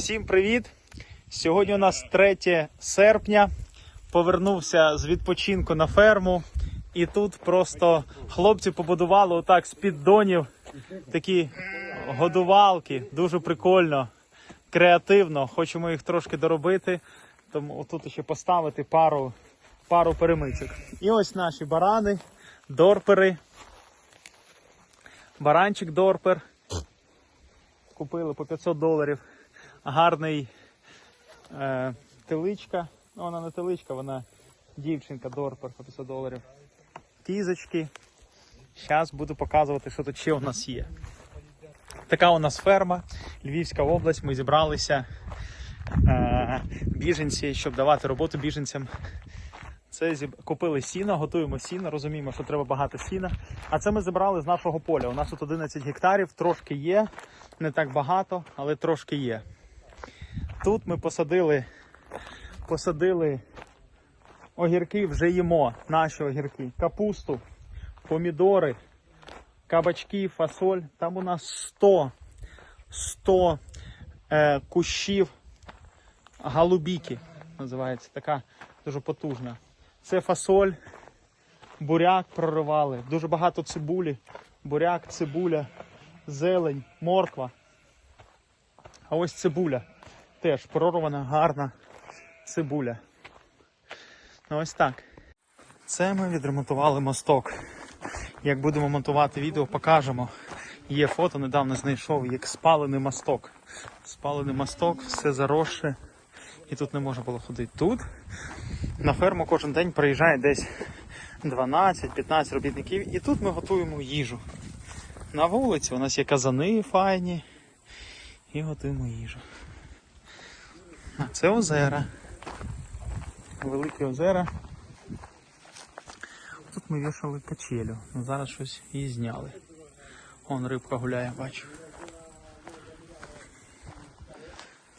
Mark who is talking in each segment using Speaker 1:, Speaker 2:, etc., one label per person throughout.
Speaker 1: Всім привіт! Сьогодні у нас 3 серпня. Повернувся з відпочинку на ферму. І тут просто хлопці побудували отак з піддонів такі годувалки. Дуже прикольно, креативно. Хочемо їх трошки доробити. Тому тут ще поставити пару, пару перемичок. І ось наші барани, дорпери. Баранчик дорпер. Купили по 500 доларів. Гарний е, теличка. Ну, вона не теличка, вона дівчинка дорпер по 500 доларів. Кізочки. Зараз буду показувати, що тут ще у нас є. Така у нас ферма, Львівська область. Ми зібралися е, біженці, щоб давати роботу біженцям. Це зіб... купили сіно, готуємо сіно, розуміємо, що треба багато сіна. А це ми зібрали з нашого поля. У нас тут 11 гектарів, трошки є, не так багато, але трошки є. Тут ми посадили, посадили огірки, вже їмо наші огірки, капусту, помідори, кабачки, фасоль. Там у нас 100, 100 е, кущів галубіки, називається, така дуже потужна. Це фасоль, буряк проривали, дуже багато цибулі, буряк, цибуля, зелень, морква. А ось цибуля. Теж прорвана, гарна цибуля. Ну ось так. Це ми відремонтували мосток. Як будемо монтувати відео, покажемо. Є фото, недавно знайшов, як спалений мосток. Спалений мосток, все заросше. І тут не можна було ходити. Тут на ферму кожен день приїжджає десь 12-15 робітників. І тут ми готуємо їжу. На вулиці у нас є казани файні. І готуємо їжу. А це озера. Великі озера. Тут ми вішали качелю. Зараз щось її зняли. Вон рибка гуляє, бачу.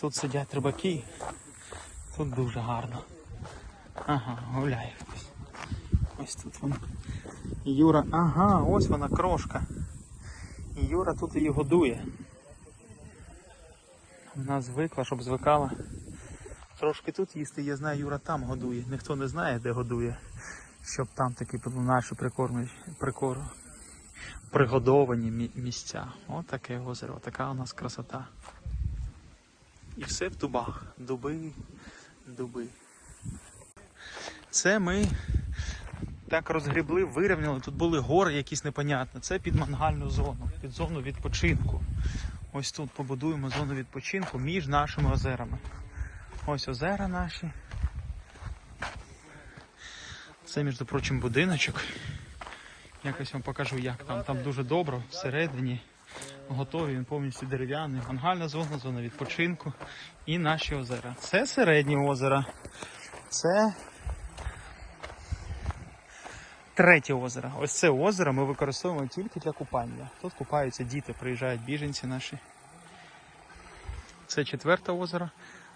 Speaker 1: Тут сидять рибаки. Тут дуже гарно. Ага, гуляє хтось. Ось тут вона. Юра, ага, ось вона крошка. Юра тут її годує. Вона звикла, щоб звикала. Трошки тут їсти, я знаю, Юра там годує. Ніхто не знає, де годує. Щоб там такі були наші прикормлені, прикор... пригодовані місця. Ось таке озеро, така у нас красота. І все в дубах. Дуби, дуби. Це ми так розгрібли, вирівняли. Тут були гори якісь непонятні. Це під мангальну зону, під зону відпочинку. Ось тут побудуємо зону відпочинку між нашими озерами. Ось озера наші. Це, між прочим, будиночок. Якось вам покажу, як там. Там дуже добре, всередині. Готові, він повністю дерев'яний. Мангальна зона, зона відпочинку і наші озера. Це середні озера. Це третє озеро. Ось це озеро ми використовуємо тільки для купання. Тут купаються діти, приїжджають біженці наші. Це четверте озеро,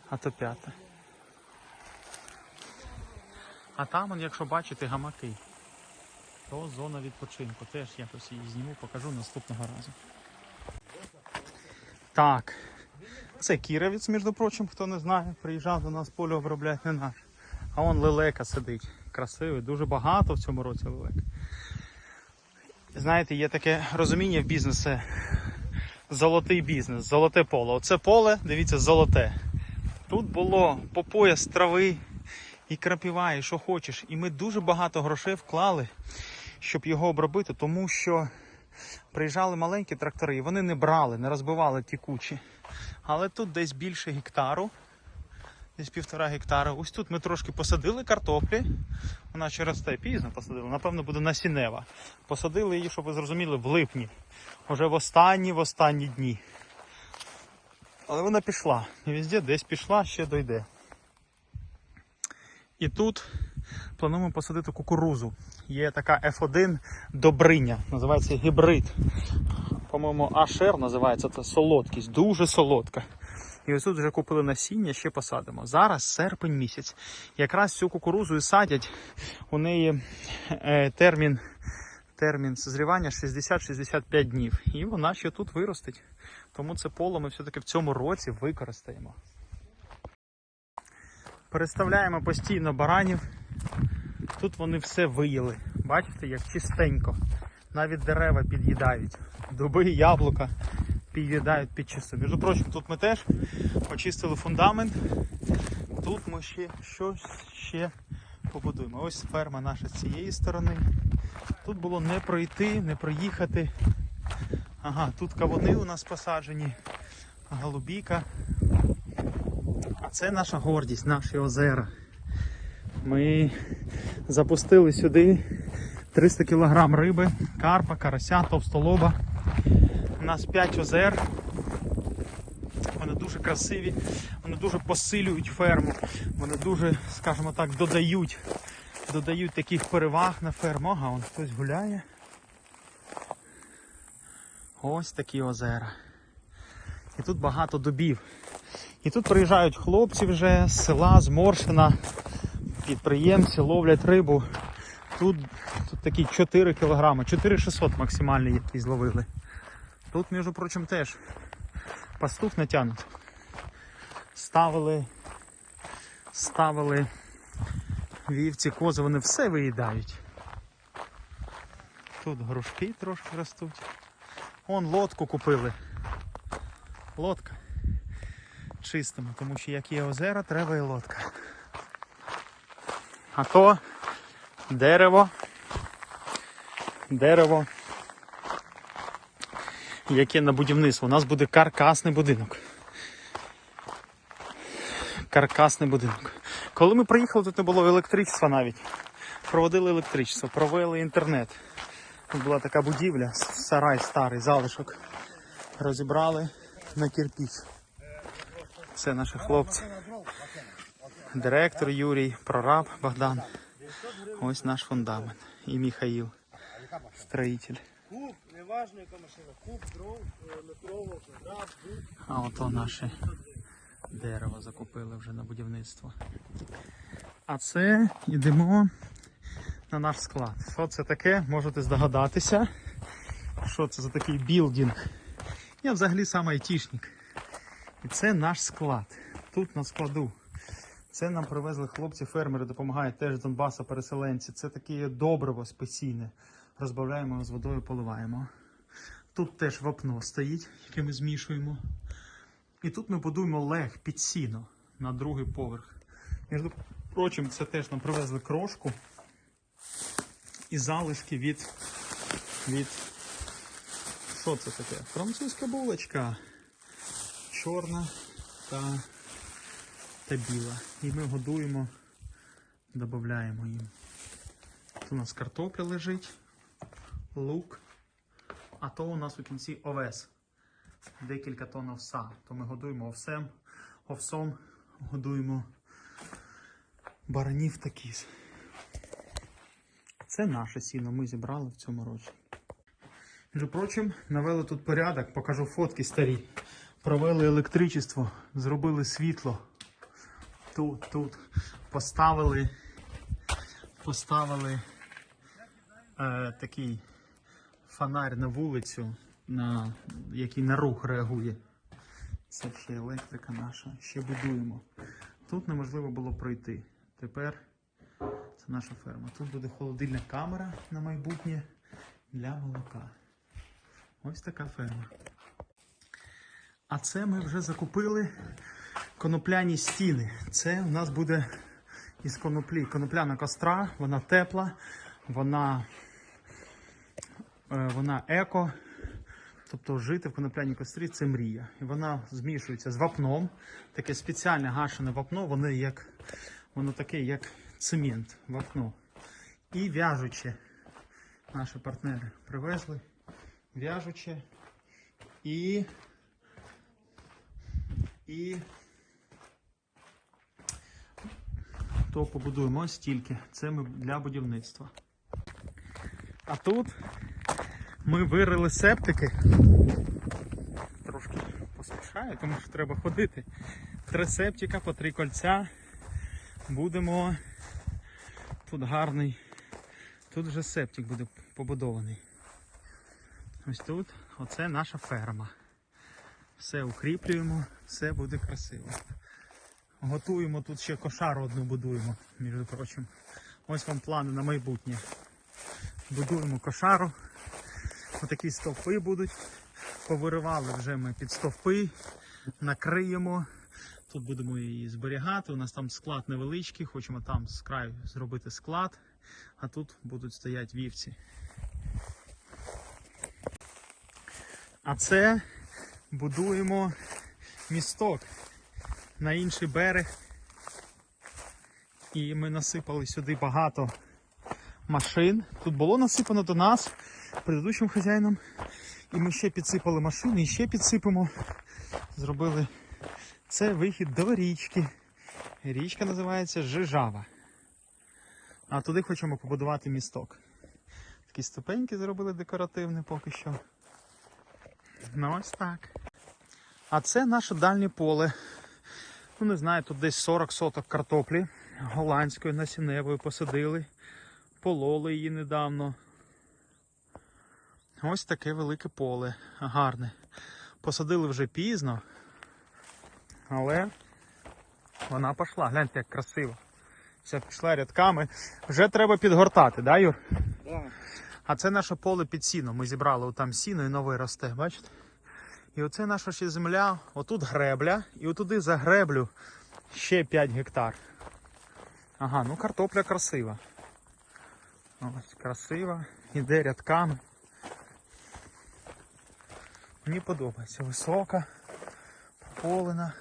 Speaker 1: а то п'яте. А там, якщо бачите, гамаки, то зона відпочинку. Теж якось її зніму, покажу наступного разу. Так. Це кіровець, між прочим, хто не знає, приїжджав до нас поле обробляти не наш. А он лелека сидить. Красивий, дуже багато в цьому році лелек. Знаєте, є таке розуміння в бізнесі. Золотий бізнес, золоте поле. Оце поле, дивіться, золоте. Тут було по пояс трави і крапіва, і що хочеш. І ми дуже багато грошей вклали, щоб його обробити, тому що приїжджали маленькі трактори, і вони не брали, не розбивали ті кучі. Але тут десь більше гектару, десь півтора гектара. Ось тут ми трошки посадили картоплі. Вона ще росте пізно посадили, напевно, буде насінева. Посадили її, щоб ви зрозуміли, в липні. Уже в останні, в останні дні. Але вона пішла. І везде десь пішла, ще дойде. І тут плануємо посадити кукурузу. Є така F1 Добриня, називається гібрид. По-моєму, Ашер називається це солодкість, дуже солодка. І ось тут вже купили насіння, ще посадимо. Зараз серпень місяць. Якраз цю кукурузу і садять. У неї е, термін, термін созрівання 60-65 днів. І вона ще тут виростить. Тому це поле ми все-таки в цьому році використаємо. Переставляємо постійно баранів. Тут вони все виїли. Бачите, як чистенько. Навіть дерева під'їдають. Дуби, яблука під'їдають під часу. Між прочим, тут ми теж очистили фундамент. Тут ми ще щось ще побудуємо. Ось ферма наша з цієї сторони. Тут було не пройти, не проїхати. Ага, тут кавуни у нас посаджені, голубіка. А це наша гордість, наші озера. Ми запустили сюди 300 кг риби, карпа, карася, товстолоба. У нас 5 озер. Вони дуже красиві, вони дуже посилюють ферму, вони дуже, скажімо так, додають, додають таких переваг на ферму. Ага, он хтось гуляє. Ось такі озера. І тут багато дубів. І тут приїжджають хлопці вже з села, з Моршина, підприємці ловлять рибу. Тут, тут такі 4 кілограми, 4600 максимальний який зловили. Тут, між прочим, теж пастух натягнут. Ставили, ставили вівці, кози, вони все виїдають. Тут грушки трошки ростуть. Вон лодку купили. Лодка. Чистимо, тому що як є озера, треба і лодка. А то дерево. Дерево. Яке на будівництво. У нас буде каркасний будинок. Каркасний будинок. Коли ми приїхали, тут не було електричества навіть. Проводили електричество, провели інтернет. Тут була така будівля, сарай старий, залишок. Розібрали на кирпіч. Це наші хлопці. Директор Юрій, прораб Богдан. Ось наш фундамент. І Михаїл, строїтель.
Speaker 2: Куб, дров, метрово.
Speaker 1: А ото наше дерево закупили вже на будівництво. А це йдемо на наш склад. Що це таке? Можете здогадатися. Що це за такий білдинг? Я взагалі сам айтішник. І це наш склад. Тут на складу. Це нам привезли хлопці, фермери, допомагають теж з Донбаса, переселенці. Це таке добриво спеційне. Розбавляємо його з водою, поливаємо. Тут теж вапно стоїть, яке ми змішуємо. І тут ми будуємо лег під сіно на другий поверх. Між прочим, це теж нам привезли крошку і залишки від. від... Що це таке? Французька булочка. Чорна та, та біла. І ми годуємо, додаємо їм. Тут у нас картопля лежить, лук, а то у нас у кінці овес декілька тонн овса. То ми годуємо овсем, овсом годуємо баранів та кіз. Це наше сіно ми зібрали в цьому році. Між прочим, навели тут порядок, покажу фотки старі. Провели електричество, зробили світло. Тут, тут. Поставили, поставили е, такий фонарь на вулицю, на, який на рух реагує. Це ще електрика наша. Ще будуємо. Тут неможливо було пройти. Тепер це наша ферма. Тут буде холодильна камера на майбутнє для молока. Ось така ферма. А це ми вже закупили конопляні стіни. Це у нас буде із коноплі. Конопляна костра, вона тепла, вона, е, вона еко. Тобто жити в конопляній кострі це мрія. І вона змішується з вапном. Таке спеціальне гашене вапно, воно як воно таке, як цемент, вапно. І в'яжуче. Наші партнери привезли. В'яжуче. І. І. То побудуємо стільки. Це ми для будівництва. А тут ми вирили септики. Трошки поспішаю, тому що треба ходити. Три септика по три кольця. Будемо. Тут гарний. Тут вже септик буде побудований. Ось тут, оце наша ферма. Все укріплюємо, все буде красиво. Готуємо тут ще кошару одну будуємо, між прочим. Ось вам плани на майбутнє. Будуємо кошару. Отакі стовпи будуть. Повиривали вже ми під стовпи, накриємо. Тут будемо її зберігати. У нас там склад невеличкий, хочемо там з краю зробити склад, а тут будуть стояти вівці. А це будуємо місток на інший берег. І ми насипали сюди багато машин. Тут було насипано до нас предыдущим хазяїном. І ми ще підсипали машини і ще підсипемо. Зробили це вихід до річки. Річка називається Жижава. А туди хочемо побудувати місток. Такі ступеньки зробили декоративні поки що. Ну ось так. А це наше дальнє поле. Ну, не знаю, тут десь 40 соток картоплі голландської насінневої посадили. Пололи її недавно. Ось таке велике поле, гарне. Посадили вже пізно, але вона пішла. Гляньте, як красиво. Вся пішла рядками. Вже треба підгортати, да, Юр?
Speaker 2: Да.
Speaker 1: А це наше поле під сіно. Ми зібрали там сіно і нове росте, бачите? І оце наша ще земля, отут гребля, і отуди за греблю ще 5 гектар. Ага, ну картопля красива. Ось красива, іде рядками. Мені подобається. Висока, полена.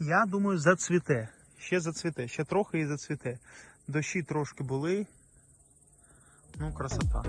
Speaker 1: Я думаю, зацвіте. Ще зацвіте, ще трохи і зацвіте. Дощі трошки були. Ну, красота.